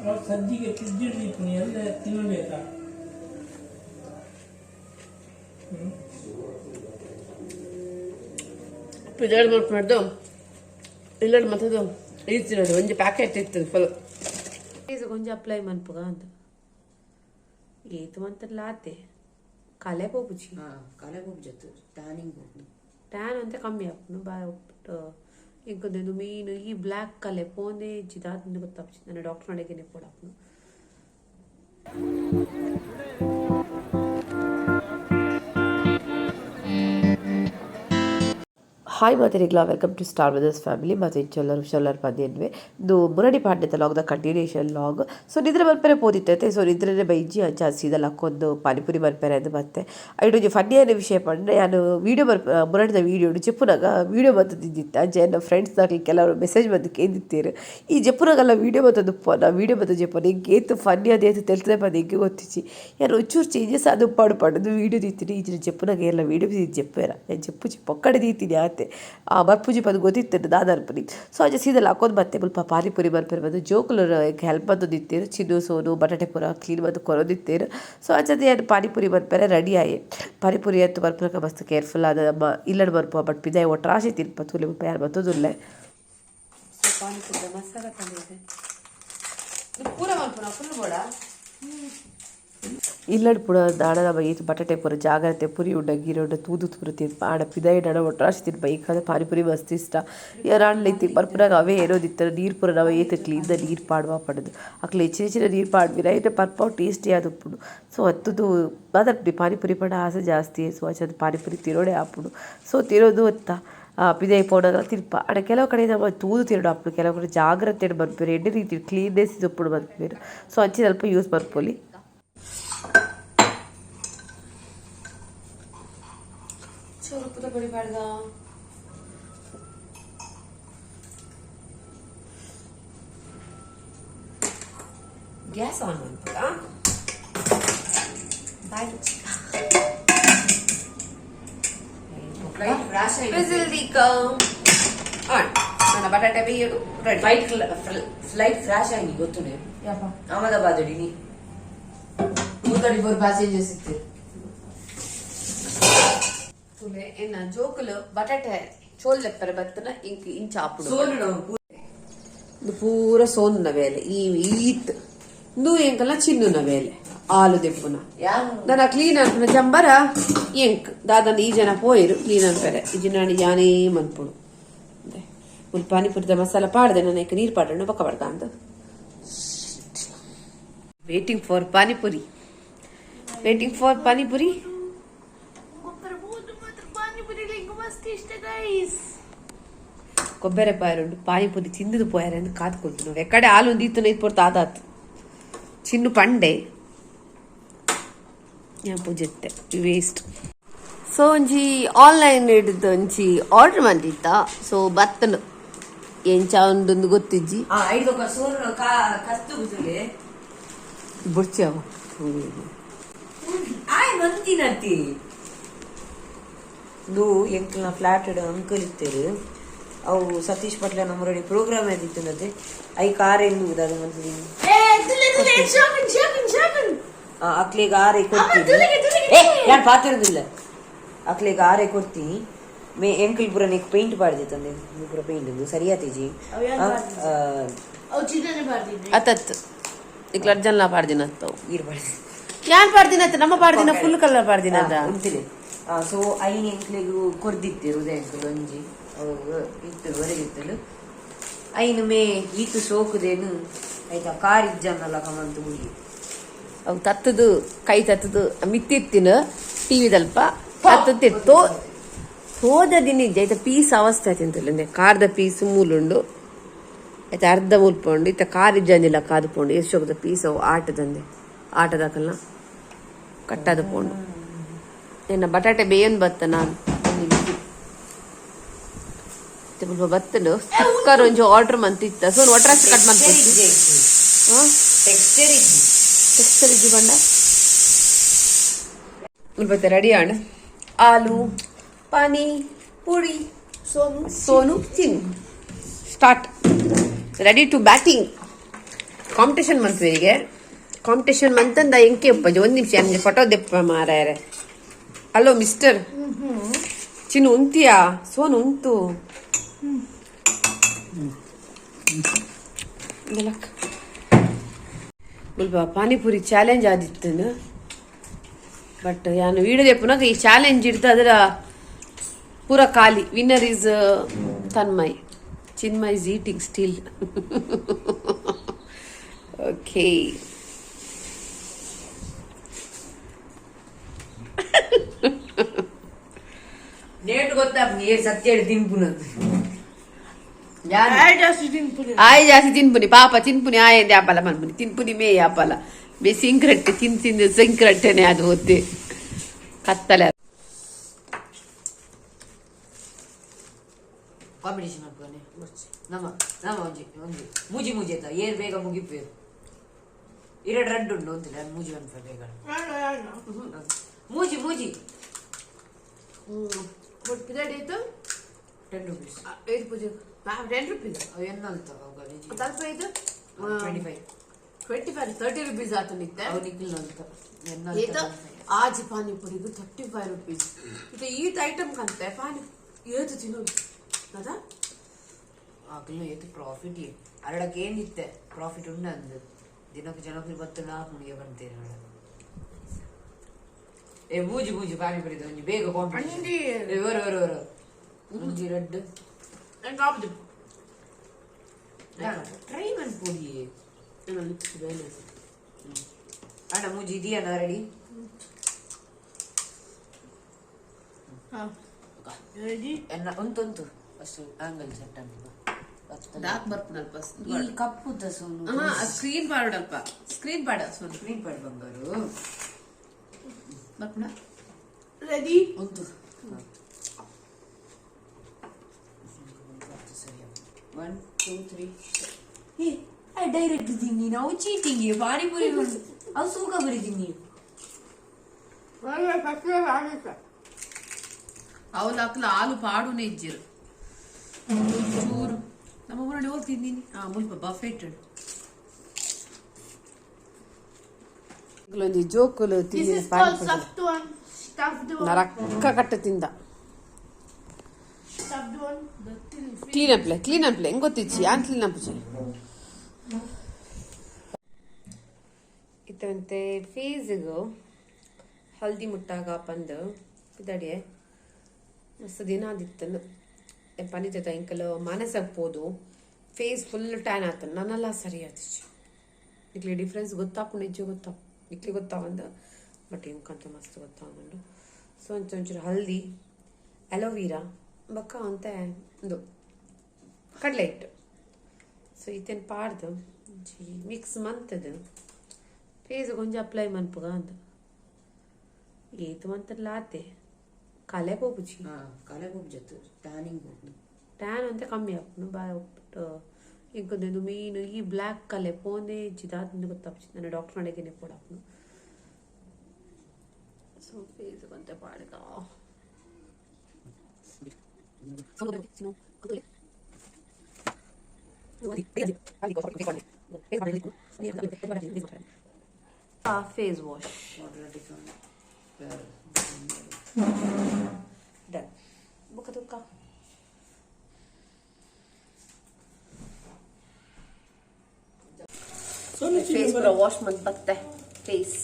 ಅವ್ರು ಸಜ್ಜಿಗೆ ಫ್ರಿಡ್ಜ್ ಎಲ್ಲ ತಿನ್ನಬೇಕಾ ಪಿದಾಡ್ ಮಾಡ್ದು ಇಲ್ಲಡ್ ಮತ್ತದು ಇರ್ತಿರೋದು ಒಂಜಿ ಪ್ಯಾಕೆಟ್ ಇರ್ತದೆ ಫಲ ಇದು ಕೊಂಚ ಅಪ್ಲೈ ಮನ್ಪುಗ ಅಂತ. ಏತು ಮಂತಲ್ಲ ಆತೆ ಕಲೆ ಬೋಬುಜಿ ಹಾ ಕಲೆ ಹೋಗ್ಜತ್ತು ಟ್ಯಾನಿಂಗ್ ಹೋಗ್ದು ಟ್ಯಾನ್ ಅಂತ ಕಮ್ಮಿ ಆಪುನು ಬಾಯ್ ಒಟ್ಟು ಇಂಕೊಂದು ಮೀನು ಈ ಬ್ಲ್ಯಾಕ್ ಕಲೆ ಪೋನೆ ಇಜ್ಜಿದಾದ ಗೊತ್ತಾಗ್ತಿ ನಾನು ಡಾಕ್ಟರ್ ನಡೆಗೇನೆ ಕೊಡಾಪುನು hi ಮಾತೇರಿಗ್ಲಾ welcome to star withers family ಮತ್ತು ಇಂಚೊಲ್ಲರು ಶೊಲ್ಲರ್ ಪಂದಿಯನ್ವೆ ಇದು ಮುರಡಿ ಪಾಂಡ್ಯದ ದ ಕಂಟಿನ್ಯೂಷನ್ ಲಾಗ್ ಸೊ ನಿದ್ರೆ ಬರ್ಪೇರೆ ಪೋದಿತ್ತೈತೆ. ಸೊ ನಿದ್ರೆ ಬೈಜಿ ಅಂಚ ಸೀದಲ್ ಹಾಕೊಂದು ಪಾನಿಪುರಿ ಬರ್ಪೇರೆ ಅದು ಮತ್ತೆ. ಫನ್ನಿ ಫನ್ನಿಯಾದ ವಿಷಯ ಪಂಡ್ರೆ ನಾನು ವೀಡಿಯೋ ಬರ್ ಮುರಡಿದ ವೀಡಿಯೋ ಜಪ್ಪುನಾಗ ವೀಡಿಯೋ ತಿದ್ದಿತ್ತ ಅಂಚೆ ನನ್ನ ಫ್ರೆಂಡ್ಸ್ನಾಗಲಿ ಕೆಲವರು ಮೆಸೇಜ್ ಬಂದು ಕೇಂದಿತ್ತೀರು ಈ ಜಪ್ಪುನಾಗೆಲ್ಲ ವೀಡಿಯೋ ಬತ್ತದು ನಾ ವೀಡಿಯೋ ಬತ್ತ ಜಪ್ಪ ನಿಂಗೆ ಏತು ಫನ್ನಿ ಅದೇತು ತೆಲ್ತದೆ ಬಂದು ಹಿಂಗೆ ಗೊತ್ತಿಚ್ಚಿ. ಯಾರು ಒಂಚೂರು ಚೇಂಜಸ್ ಅದು ಪಾಡು ಪಡೆದು ವೀಡಿಯೋ ದಿತ್ತೀರಿ ಈಚಿನ ಜಪ್ಪುನಾಗ ಎಲ್ಲ ವೀಡಿಯೋ ದೀತಿ ಜಪ್ಪೇರ ಜಪ್ಪು ಜಪ್ಪ ಪಕ್ಕಡೆ ದೀತೀನಿ ಆತೆ. ಬರ್ಪುಜಿ ಪದ ಗೊತ್ತಿತ್ತು ದಾದರ್ಪುರಿ ಸೊ ಅಜ್ಜ ಸೀದಲ್ ಹಾಕೋದು ಮತ್ತೆ ಮುಲ್ಪ ಪಾನಿಪುರಿ ಬರ್ಪೇರು ಬಂದು ಜೋಕುಲರು ಹೆಲ್ಪ್ ಬಂದು ದಿತ್ತೇರು ಚಿನ್ನು, ಸೋನು, ಬಟಾಟೆ ಪುರ ಕ್ಲೀನ್ ಬಂದು ಕೊರೋದಿತ್ತೇರು. ಸೊ ಅಜ್ಜದ ಏನು ಪಾನಿಪುರಿ ಬರ್ಪರೆ ರೆಡಿ ಆಯೆ. ಪಾನಿಪುರಿ ಅಂತೂ ಬರ್ಪರಕ ಮಸ್ತ್ ಕೇರ್ಫುಲ್ ಆದ ನಮ್ಮ ಇಲ್ಲಡ್ ಬರ್ಪ ಬಟ್ ಪಿದಾಯ ಒಟ್ರಾಶಿ ತಿನ್ಪ, ತುಲಿ ಮುಪ್ಪ ಯಾರು ಬತ್ತದುಲ್ಲೆ ಪಾನಿಪುರಿ ಮಸಾಲ ಪೂರ ಮಲ್ಪುರ ಫುಲ್ ಬೋಡ ಇಲ್ಲಡ್ ಪುರ ದಾಡ ನಮ್ಮ ಈತು ಬಟಾಟೆ ಪುರ ಜಾಗ್ರತೆ ಪುರಿ ಉಂಡ ಗೀರೆ ತೂದು ತುರು ತಿನ್ಪ ಆಡ ಪಿದಾಯಿ ನಡ ಒಟ್ರಾಶಿ ತಿರ್ಪ ಈ ಪಾರಿ ಪಾನಿಪುರಿ ಮಸ್ತ್ ಇಷ್ಟ. ಎರಾಣ್ ಲೈತಿ ಪರ್ಪುರಾಗ ಅವೇ ಏರೋದಿತ್ತರ ನೀರು ಪುರ ನಾವು ಏತ ಕ್ಲೀನ್ದ ನೀರು ಪಾಡುವ ಪಡದು. ಅಕ್ಲೆ ಹೆಚ್ಚಿನ ಹೆಚ್ಚಿನ ನೀರು ಪಾಡ್ವಿ ರೈಟ್ ಪರ್ಪ ಟೇಸ್ಟಿ ಆದಪ್ಪುಡು ಸೊ ಹತ್ತದು ಮಾತಾಡ್ಬಿಡಿ ಪಾನಿಪುರಿ ಪಡ ಆಸೆ ಜಾಸ್ತಿ ಸೊ ಅಚ್ಚದು ಪಾನಿಪುರಿ ತಿರೋಡೆ ಆಪುಡು ಸೊ ತಿರೋದು ಅತ್ತ ಪಿದಾಯಿ ಪೌಡರ್ ತಿರ್ಪ. ಆಡ ಕೆಲವು ಕಡೆ ನಮ್ಮ ತೂದು ತಿರುಡು ಆಪುಡು ಕೆಲವು ಕಡೆ ಜಾಗ್ರತೆ ಬರ್ಬೇಕು ಎಡ್ಡೆ ರೀತಿ ಕ್ಲೀನ್ನೆಸ್ ಇದು ಪುಡು ಬರ್ಬೇಕು ಸೊ ಅಂಚಿ ಸ್ವಲ್ಪ ಯೂಸ್ ಬರ್ಪೋಲಿ ಚೋರುಪುದ ಬಡಿಬಾರ್ದ ಗ್ಯಾಸ್ ಆನ್ ಮಾಡ್ಬೇಕ ವಿಸಿಲ್ ದೀಕ ಆನ್ ನನ್ನ ಬಟಾಟೆ ಬೇಯೋದು ರೆಡಿ ಫ್ಲೈಟ್ ಫ್ಲೈಟ್ ಫ್ಲಾಶ್ ಆಗಿ ಗೊತ್ತುಂಡೆ ಯಪ್ಪ ಅಹಮದಾಬಾದ್ ತುಲೆ ಎನ್ನ ಜೋಕುಲು ಬಟಾಟೆ ಚೋಲ್ ಲೆಪ್ಪರೆ ಬತ್ತನ ಇಂಕ್ ಇಂಚಾಪುಡು ಇದು ಪೂರ ಸೋನ್ನ ವೇಲೆ. ಈ ಈತ್. ಇಂದು ಎಂಕಲ್ಲ ಚಿನ್ನುನ ವೇಲೆ. ಆಲು ದೆಪ್ಪುನ. ದನ ಕ್ಲೀನ್ ಅನ್ಪುನ ಜಂಬರ ಎಂಕ್. ದಾದನ ಈ ಜನ ಪೋಯಿರು ಕ್ಲೀನ್ ಅನ್ಪರೆ ಈ ಜನ ಯಾನೇ ಮನ್ಪುಡು. ಮುಲ್ ಪಾನಿಪುರಿದ ಮಸಾಲ ಪಾಡ್ದೆ ನನ್ನ ಈಗ ನೀರು ಪಾಡೋಣ ಪಕ್ಕ ಪಡ್ಕ ಅಂತ waiting for panipuri. Waiting for panipuri? ಕೊಬ್ಬರಿ ಪಾಯರುಂಡು ಪಾನಿಪುರಿ ತಿಂದದು ಪೋಯಾರೆ ಅಂತ ಕಾದ್ಕೊಳ್ತು ಎಕ್ಕಡೆ ಹಾಲು ಒಂದು ಇತ್ತು ನೈತ್ ಪೊರ್ತು ಆದಾತು ಚಿನ್ನು ಪಂಡೆ ಪೂಜೆತ್ತೆ ವೇಸ್ಟ್ ಸೊ ಒಂಜಿ ಆನ್ಲೈನ್ ಹಿಡಿದು ಒಂಜಿ ಆರ್ಡರ್ ಮಂದಿತ್ತ ಸೊ ಬತ್ತನು ಎಂಚ ಒಂದೊಂದು ಗೊತ್ತಿಜ್ಜಿ ಆ ಐದು ಸೋನು ಕಸ್ತು ಗುಸುಲೆ ಬುಡ್ಚಿ ಅವ ಆಯ್ ಮಂತಿನತ್ತಿ ಇದು ಎಂಕ್ಲ್ನ ಫ್ಲಾಟ್ ಅಂಕಲ್ ಇತ್ತೇರು ಅವು ಸತೀಶ್ ಪಟ್ಲ ನಮ್ಮ ಪ್ರೋಗ್ರಾಮ್ ಆದಿತ್ತು ಐ ಕಾರ್ ಎಂದು ಉದಾದ ಮಂತ್ಲಿ ಅಕ್ಲಿಗೆ ಆರೆ ಕೊಡ್ತೀನಿ ಏ ನಾನು ಪಾತಿರೋದಿಲ್ಲ ಅಕ್ಲಿಗೆ ಆರೆ ಕೊಡ್ತೀನಿ ಮೇ ಎಂಕಲ್ ಪುರ ನೀಕ್ ಪೇಂಟ್ ಪಾಡ್ದೆ ತಂದೆ. ಪುರ ಪೇಂಟ್ ಸರಿಯಾತೀಜಿ ಅತ್ತತ್ತು. ಈಗ ಅರ್ಜನ್ಲ ಪಾಡ್ದಿನ ಅತ್ತವು ನೀರು ಪಾಡ್ದೆ ಯಾನ್ ಪಾಡ್ದಿನ ಅತ್ತ ನಮ್ಮ ಪಾಡ್ದಿನ ಫುಲ್ ಕಲರ್ ಪಾಡ್ದಿನ ಅಂತ ಉಂಟಿದೆ ಸೊ ಐನ್ ಕೊರ್ದಿತ್ತಿರು ಎಂಕ್ಲು ಒಂಜಿ. ಅವು ಇತ್ತು ಹೊರಗಿತ್ತಲು ಐನು ಮೇ ಈತು ಸೋಕುದೇನು ಐತ ಕಾರ್ ಇಜ್ಜನ್ನಲ್ಲ ಕಮಂತು ಹುಡುಗಿ ಅವು ತತ್ತದು ಕೈ ತತ್ತದು ಮಿತ್ತಿತ್ತಿನ ಟಿವಿ ದಲ್ಪ ತತ್ತುತ್ತಿತ್ತು. ಹೋದ ದಿನ ಇಜ್ಜ ಆಯ್ತಾ ಪೀಸ್ ಅವಸ್ಥೆ ಆಯ್ತು ಕಾರ್ದ ಪೀಸ್ ಮೂಲುಂಡು. ಆಯ್ತಾ ಅರ್ಧ ಮುಲ್ಪುಂಡು ಇತ್ತ ಕಾರ್ ಇಜ್ಜಂದಿಲ್ಲ ಕಾದುಪುಂಡು ಎಷ್ಟು ಹೋಗದ ಪೀಸ್ ಅವು ಆಟದಂದೆ. ಆಟದಾಕಲ್ಲ ಕಟ್ಟದ ಪೋಂಡು. ಏನ ಬಟಾಟೆ ಬೇಯನ್ ಬತ್ತ ನಾನು. ಸ್ವಲ್ಪ ಬತ್ತನು ಕುಕ್ಕರ್ ಒಂಜಿ ಆರ್ಡರ್ ಮಂತಿತ್ತ. ಸೊ ಒಟ್ರಾಸಿ ಕಟ್ ಹಾಂ ಟೆಕ್ಸ್ಚರ್ ಇಜ್ಜಿ ಬಂಡ ಮತ್ತೆ ರೆಡಿ ಆಣ. ಆಲು ಪಾನಿ ಪುರಿ ಸೋನು ಸೋನು ತಿನ್ start ready to batting competition ಮಂತ್ವೆ ಹೀಗೆ ಕಾಂಪಿಟೇಷನ್ ಮಂತಂದ ಎಂಕೆ ಉಪ್ಪಜಿ? ಒಂದು ನಿಮಿಷ ನನಗೆ ಫೋಟೋ ದೆಪ್ಪ ಮಾರಾಯರೆ. ಹಲೋ ಮಿಸ್ಟರ್ ಚಿನ್ನು ಉಂತಿಯಾ ಸೋನು ಬೆಲಕ್ ಮುಲ್ಪ ಪಾನಿಪುರಿ ಚಾಲೆಂಜ್ ಆದಿತ್ತು ಬಟ್ ನಾನು ವೀಡಿಯೋ ದೆಪ್ಪುನಾಗ ಈ ಚಾಲೆಂಜ್ ಇಡ್ತ ಅದರ ಪೂರ ಖಾಲಿ winner is Tanmay Chinmay is eating still okay ನೇಟ್ ಗೊತ್ತಾ? ಏ ಸತ್ಯ ಹೇಳಿ ತಿನ್ಪುನ ಯಾರು? ಆಯ್ ಜಾಸ್ತಿ ತಿನ್ಪುನಿ. ಪಾಪ ತಿನ್ಪುನಿ ಆಯಂದೆ ಆಪಲ ಮನ್ಪುನಿ. ತಿನ್ಪುನಿ ಮೇ ಆಪಲ ಬೇ ಸಿಂಕ್ರಟ್ಟೆ ತಿನ್ ತಿಂದು ಸಿಂಕ್ರಟ್ಟೆನೆ ಅದು ಒತ್ತೆ ಕತ್ತಲೆ ಕಾಂಪಿಟೇಷನ್ ಹಾಕೋನೆ ನಮ್ಮ ನಮ್ಮ ಒಂಜಿ ಒಂಜಿ. ಮೂಜಿ ಮೂಜಿ ಆಯ್ತಾ? ಏನ್ ಬೇಗ ಮುಗಿಪೇರು ಎರಡು ರೆಡ್ ಉಂಟು ಅಂತಿಲ್ಲ ಮೂಜಿ ಒಂದು ಬೇಗ. ಮೂಜಿ ಮೂಜಿ. ಟೆನ್ ರುಪೀಸ್ ಐದು ಪೂಜೆ. ಟೆನ್ ರುಪೀಸ್ ಅವು ಎನ್ನ ಇದು twenty five twenty five thirty rupees ಆತ ನಿತ್ತೆ ಅವು ನಿಖಿಲ್ ಅಂತ ಏತ ಆಜಿ ಪಾನಿಪುರಿಗೂ ತರ್ಟಿ ಫೈವ್ ರುಪೀಸ್ ಇದು ಈತ ಐಟಮ್ ಕಂತೆ ಪಾನಿ ಏತು ತಿನ್ನೋದು. ಅದಾ ಆಗ್ಲೂ ಏತು ಪ್ರಾಫಿಟ್ ಅರಡಕ್ಕೆ ಏನಿತ್ತೆ ಪ್ರಾಫಿಟ್ ಉಂಡ ಅಂದ್ರೆ ದಿನಕ್ಕೆ ಜನಕ್ಕೆ ಬತ್ತು ನಾಲ್ಕು ಮುನಿಗೆ ಬಂತೇನೆ ಮೇಡಮ್ ಏ ಬೂಜಿ ಮೂಜಿ ಪಾನಿಪುರಿ ಬೇಗ ಕಾಂಪಿಟೇಷನ್ ಬರು ಬರು ಬರು ಮುಂಜಿ ರೆಡ್ ಕಾಪುದು ಟ್ರೈ ಮಾಡ್ಕೊಡಿ ಲಿಪ್ಸ್ ಬೇಲೆ ಅಣ್ಣ ಮೂಜಿ ಇದೆಯಾ ರೆಡಿ ಎನ್ನ ಉಂಟುಂಟು ಅಷ್ಟು ಆಂಗಲ್ ಸೆಟ್ ಅಂತ ಡಾರ್ಕ್ ಬರ್ಪುನಲ್ಪ ಈ ಕಪ್ಪು ಸೋನು ಸ್ಕ್ರೀನ್ ಪಾಡಲ್ಪ ಸ್ಕ್ರೀನ್ ಪಾಡ ಸೋನು ಸ್ಕ್ರೀನ್ ಪಡ್ ಬಂಗಾರು ಬರ್ಪುನ ರೆಡಿ ಉಂಟು ಒನ್ ಟೂ ತ್ರೀ ಏ ಡೈರೆಕ್ಟ್ ತಿನ್ನಿ ನಾವು ಚೀಟಿಂಗ್ ಪಾನಿಪುರಿ ಉಂಟು ಅವು ಸೂಕ ಬರೀತೀನಿ ಅವಳು ಅಕ್ಕಲ ಹಾಲು ಪಾಡುನೇ ಇಜ್ಜಿರು ಚೂರು ನಮ್ಮ ಊರಲ್ಲಿ ಹೋಗಿ ತಿಂದೀನಿ ಆ ಮುಲ್ಪ ಬಫೆಟೆಡ್ ಒಂದು ಜೋಕುಲು ತಿಂದಿನ Stuffed one. Stuffed one. ನರಕ್ಕ ಕಟ್ಟ ತಿಂದ ಕ್ಲೀನ್ ಅಪ್ಲೆ ಕ್ಲೀನ್ ಅಪ್ಲೆ ಹೆಂಗ್ ಗೊತ್ತಿಚ್ಚಿ ಯಾನ್ ಕ್ಲೀನ್ ಅಪ್ಪಚಿ ಇತ್ತಂತೆ ಫೇಸಿಗೆ ಹಲ್ದಿ ಮುಟ್ಟಾಗ ಪಂದು ಇದಡಿಯೆ ಮಸ್ತ್ ದಿನ ಆದಿತ್ತನು ಪನಿತ ಇಂಕಲ್ ಮನಸ್ಸಾಗ್ಬೋದು ಫೇಸ್ ಫುಲ್ ಟ್ಯಾನ್ ಆತ ನನ್ನೆಲ್ಲ ಸರಿ ಆದಿಚ್ಚಿ ಇಕ್ಲಿ ಡಿಫ್ರೆನ್ಸ್ ಗೊತ್ತಾಪು, ನಿಜ ಗೊತ್ತಾಪ್. ಇಕ್ಲಿ ಗೊತ್ತಾವಂದ ಬಟ್ ಇಂಕಂತ ಮಸ್ತ್ ಗೊತ್ತಾವಂಡು ಸೊ, ಒಂಚೂರು ಹಲ್ದಿ ಅಲೋವೀರಾ ಬಕ್ಕ ಅಂತ ಇದು. ಕಡಲೆ ಹಿಟ್ಟು. ಸೊ ಇತ್ತೇನು ಪಾಡ್ದು? ಮಿಕ್ಸ್ ಮಂತದು. ಫೇಸ್ ಗೊಂಜಿ ಅಪ್ಲೈ ಮನ್ಪುಗ ಅಂತ ಏತು ಮಂತಲ್ಲ ಆತೆ ಕಲೆ ಹೋಗುಚಿ ಹಾ ಕಲೆ ಹೋಗ್ಜತ್ತು ಟ್ಯಾನಿಂಗ್ ಟ್ಯಾನ್ ಅಂತ ಕಮ್ಮಿ ಆಪುನು ಬಾಯ್ ಒಟ್ಟು ಇಂಕೊಂದು ಮೀನು ಈ ಬ್ಲ್ಯಾಕ್ ಕಲೆ ಪೋನೆ ಜಿದಾದಿಂದ ಗೊತ್ತಾಪ್ಚಿ ನಾನು ಡಾಕ್ಟ್ರ್ ನಡೆಗೇನೆ ಕೊಡಾಪುನು ಸೊ ಫೇಸ್ ಬಂತೆ ಪಾಡ್ಗ ಫೇಸ್ ವಾಶ್ ಡನ್ ಮುಖ ತುಕ್ಕ ಫೇಸ್ ಪೂರ ವಾಶ್ ಮಾಡಿ ಬತ್ತೆ ಫೇಸ್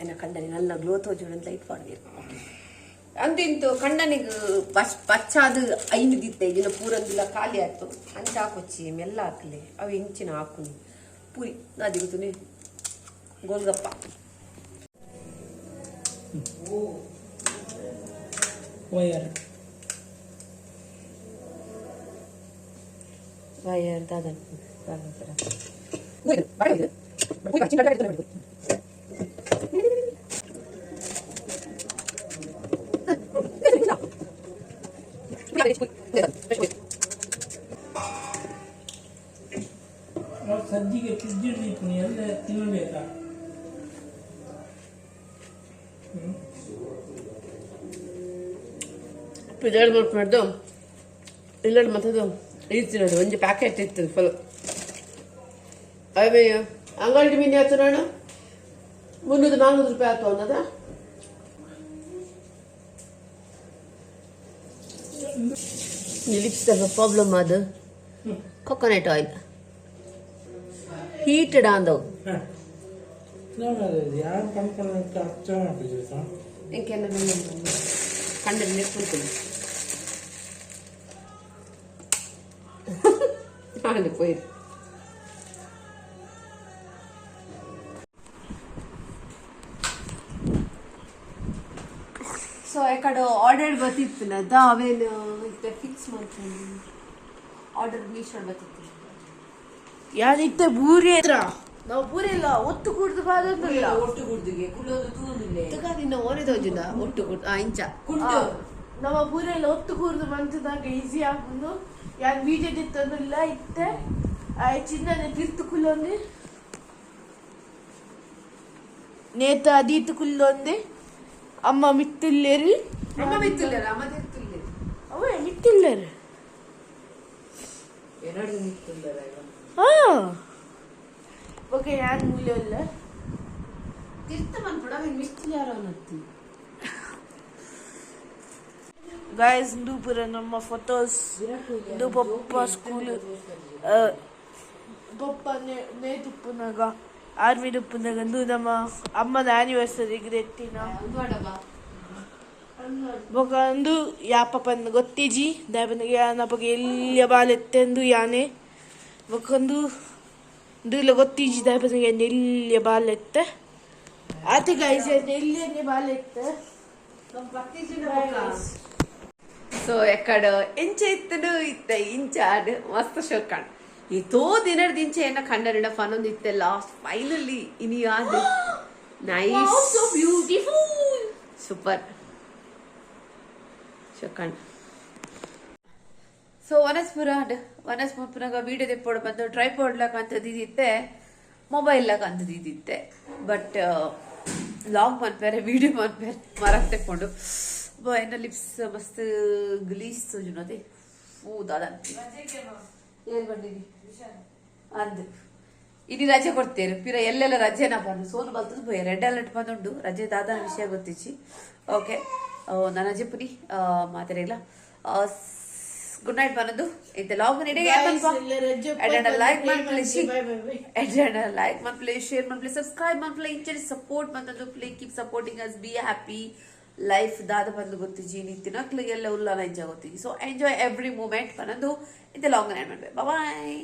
ಎನ್ನ ಕಂಡನಿ ನಲ್ಲ ಗ್ಲೋ ತೋಜುಂಡು ಲೈಟ್ ಪಾಡ್ವೇರು ಅಂದು ಇಂತು ಕಂಡನಿಗೆ ಪಚ್ ಪಚ್ಚಾದು ಐನು ದಿತ್ತೆ ಇದಿನ ಪೂರಂದಿಲ್ಲ ಖಾಲಿ ಆಯ್ತು ಅಂಚ ಹಾಕೊಚ್ಚಿ ಮೆಲ್ಲ ಹಾಕಲಿ ಅವು ಹೆಂಚಿನ ಹಾಕುನಿ ಪೂರಿ ನಾದಿ ಗೊತ್ತುನಿ ಗೋಲ್ಗಪ್ಪ ವಯರ್ ವಯರ್ ದಾದನ್ ನಾವು ಸಜ್ಜಿಗೆ ಫ್ರಿಡ್ಜ್ ಎಲ್ಲ ತಿನ್ನಬೇಕಾ ಪಿಜಾಡ್ ಮಾಡ್ದು. ಇಲ್ಲಡ್ ಮತ್ತದು. ಈತಿರೋದು ಒಂದು ಪ್ಯಾಕೆಟ್ ಇತ್ತು ಫುಲ್ ಅಯ್ಯ ಅಂಗಡಿ ಮೀನು ಆಯ್ತು ನಾನು ಮುನ್ನೂರು ನಾನ್ನೂರು ರೂಪಾಯಿ ಆಯ್ತು ಅನ್ನೋದ? ಲಿಪ್ಸ್ ಸ್ವಲ್ಪ ಪ್ರಾಬ್ಲಮ್ ಅದು ಕೊಕೊನಟ್ ಆಯಿಲ್ ಹೀಟೆಡ್ ಆಂದವು ನೋಡೋದು ಯಾರು ಕಣ್ಕೊಂಡು ಅರ್ಥ ಮಾಡ್ತಿದ್ವಿ ಸರ್ ಎಂಕೆಲ್ಲ ಕಂಡಲ್ಲಿ ನೆಟ್ಕೊಳ್ತೀನಿ ಹಾಗೆ ಪೋಯ್ತು ಸೊ ಯಾಕಡೆ ಆರ್ಡರ್ ಬರ್ತಿತ್ತು ಅದ ಅವೇನು ಇತ್ತೆ ಫಿಕ್ಸ್ ಮಾಡ್ತೀನಿ ಆರ್ಡರ್ ಮೀಶೋ ಬರ್ತಿತ್ತು ಯಾರಿತ್ತೆ ಬೂರಿ ಹತ್ರ ನಾವು ಬೂರಿ ಇಲ್ಲ ಒತ್ತು ಕುಡ್ದು ಬಾದಂತಿಲ್ಲ ಒಟ್ಟು ಗುಡ್ದಿಗೆ ಕುಳ್ಳೋದು ತೂನಿಲ್ಲ ನಿನ್ನ ಓನೆದೋಜಿನ ಒಟ್ಟು ಕುಡ್ ಆ ಇಂಚ. ಕುಂಟು ನಮ್ಮ ಬೂರೆಲ್ಲ ಒತ್ತು ಕೂರ್ದು ಬಂತದಾಗ ಈಸಿ ಆಗುಂದು. ಯಾನ್ ಬೀಜ ತಂದಿಲ್ಲ ಇತ್ತೆ. ಆ ಚಿನ್ನನೆ ತಿರ್ತು ಕುಲ್ಲೊಂದು. ನೇತ ಅದೀತು ಕುಲ್ಲೊಂದು. ಅಮ್ಮ ಮಿತ್ತುಲ್ಲೇರಿ ಅಮ್ಮ ಬಿತ್ತಿಲ್ಲ ಅಮ್ಮ ತಿರ್ತಿಲ್ಲೇರಿ. ಅವೇ ಮಿತ್ತಿಲ್ಲೇರಿ ಎರಡು ಹಾ ಓಕೆ ಯಾನ್ ಮೂಲೆ ಇಲ್ಲ? ತಿರ್ತ ಬಂದ್ಬಿಡ ಮಿಸ್ತಿಲ್ಲ ಯಾರೋ ಅನ್ನತ್ತಿ ಗಾಯ್ಸ್ ಇಂದು ಪುರ ನಮ್ಮ ಫೋಟೋಸ್ ಇಂದು ಪಪ್ಪ ಸ್ಕೂಲ್ ಪಪ್ಪ ನೇತುಪ್ಪನಾಗ ಆರ್ಮಿ ತುಪ್ಪನಾಗ ಇಂದು ನಮ್ಮ ಅಮ್ಮನ ಆನಿವರ್ಸರಿ ಗ್ರೆಟ್ಟಿನ ಬೊಕ ಅಂದು ಯಾ ಪಪ್ಪನ ಗೊತ್ತಿಜಿ ದಾಯಪನಿಗೆ ಯಾನ ಬಗ್ಗೆ ಎಲ್ಲಿಯ ಬಾಲೆತ್ತೆಂದು ಯಾನೆ. ಬೊಕೊಂದು ಇಂದು ಗೊತ್ತಿಜಿ ದಾಯಪನಿಗೆ ಗೈಸ್ ಬಾಲೆತ್ತೆ ಆತ ಗಾಯ್ಸ್ ಎಲ್ಲಿಯನ್ನೇ ಬಾಲೆತ್ತೆ ಸೊ ಎಕ್ಕಡ ಎಂಚ ಇತ್ತಡು ಇತ್ತ ಇಂಚಾಡ್ ಮಸ್ತ್ ಶೋಕಾಣ್ ಈ ತೋ ದಿನದ ದಿಂಚೆ ಏನ ಕಂಡರಿಡ ಫನೊಂದು ಇತ್ತೆ ಲಾಸ್ಟ್ ಫೈನಲಿ ಇನಿ ಆದ್ ನೈಸ್ ಬ್ಯೂಟಿಫುಲ್ ಸೂಪರ್ ಶೋಕಾಣ್ ಸೊ ವನಸ್ಪುರ ವನಸ್ಪುರ ವಿಡಿಯೋ ತೆಪ್ಪೋಡು ಬಂದು ಟ್ರೈಪಾಡ್ ಲಾಕ್ ಅಂತದ್ದು ಇದಿತ್ತೆ ಮೊಬೈಲ್ ಲಾಕ್ ಅಂತದ್ದು ಇದಿತ್ತೆ ಬಟ್ ಲಾಂಗ್ ಮನ್ಪೇರೆ ವಿಡಿಯೋ ಮನ್ಪೇರೆ ಮರಕ್ ತೆಕ್ಕೊಂಡು. ಏನ ಲಿಪ್ಸ್ ಮಸ್ತ್ ಗ್ಲೀಸ್ ಜುನೋದೆ ಹೂ, ದಾದ. ಏನ್ ಬಂದಿದ್ದಿ ಅಂದ್. ಇಡೀ ರಜೆ ಕೊಡ್ತೇರು. ಪಿರ ಎಲ್ಲೆಲ್ಲ ರಜೆನ ಬಂದು, ಸೋನು ಬಲ್ತದ ಭಯ ರೆಡ್ ಅಲರ್ಟ್ ಬಂದುಂಡು ರಜೆ ದಾದ ವಿಷಯ ಗೊತ್ತಿಚ್ಚಿ. ಓಕೆ ರಜೆ ಪುರಿ ಮಾತಾಡಿಲ್ಲ ಗುಡ್ ನೈಟ್ ಬನ್ನದು ಇದ್ದ ಲಾಗ್ ನೆಡೆ ಲೈಕ್ ಮಾಡ್ಲಿ ಲೈಕ್ ಮಾಡ್ಲಿ ಶೇರ್ ಮಾಡ್ಲಿ ಸಬ್ಸ್ಕ್ರೈಬ್ ಮಾಡ್ಲಿ ಇಂಚರಿ ಸಪೋರ್ಟ್ ಬಂದದ್ದು play keep supporting us be happy life ದಾದ ಬಂದು ಗೊತ್ತಿಜಿ ಎಲ್ಲ ಉಲ್ಲಾನ ಎಂಜಾಯ್ ಗೊತ್ತಿಜಿ ಸೊ ಎಂಜಾಯ್ ಎವ್ರಿ ಮೂಮೆಂಟ್ ಬನ್ನದು ಇದ್ದ ಲಾಗ್ ನೈಟ್ ಮಾಡ್ಬೇಕು ಬಾಯ್